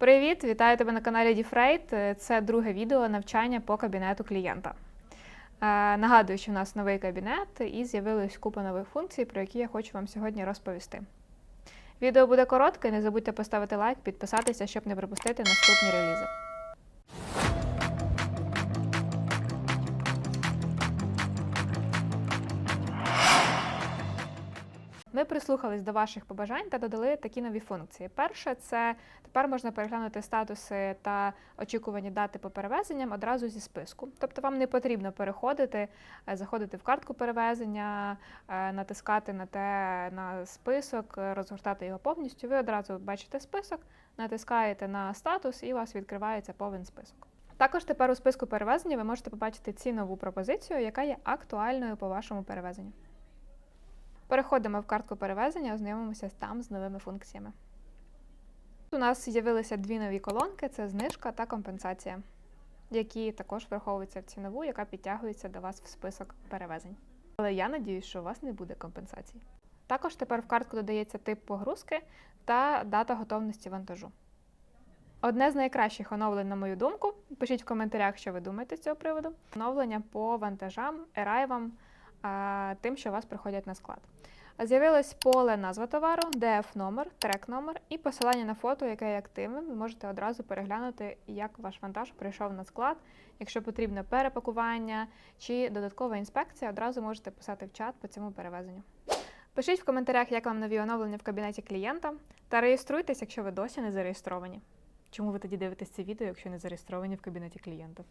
Привіт, вітаю тебе на каналі Діфрейт. Це друге відео навчання по кабінету клієнта. Е, Нагадую, що в нас новий кабінет і з'явилась купа нових функцій, про які я хочу вам сьогодні розповісти. Відео буде коротке, не забудьте поставити лайк, підписатися, щоб не пропустити наступні релізи. Ми прислухались до ваших побажань та додали такі нові функції. Перше, це тепер можна переглянути статуси та очікувані дати по перевезенням одразу зі списку. Тобто вам не потрібно переходити, е, заходити в картку перевезення, е, натискати на те на список, розгортати його повністю. Ви одразу бачите список, натискаєте на статус і у вас відкривається повен список. Також тепер у списку перевезення ви можете побачити цінову пропозицію, яка є актуальною по вашому перевезенню. Переходимо в картку перевезення, ознайомимося там з новими функціями. У нас з'явилися дві нові колонки: це знижка та компенсація, які також враховуються в цінову, яка підтягується до вас в список перевезень. Але я надіюсь, що у вас не буде компенсацій. Також тепер в картку додається тип погрузки та дата готовності вантажу. Одне з найкращих оновлень, на мою думку. Пишіть в коментарях, що ви думаєте з цього приводу. Оновлення по вантажам, ерайвам, тим, що вас приходять на склад. З'явилось поле назва товару, DF-номер, трек-номер і посилання на фото, яке є активним. Ви можете одразу переглянути, як ваш вантаж прийшов на склад. Якщо потрібно перепакування чи додаткова інспекція, одразу можете писати в чат по цьому перевезенню. Пишіть в коментарях, як вам нові оновлення в кабінеті клієнта, та реєструйтесь, якщо ви досі не зареєстровані. Чому ви тоді дивитесь це відео, якщо не зареєстровані в кабінеті клієнта?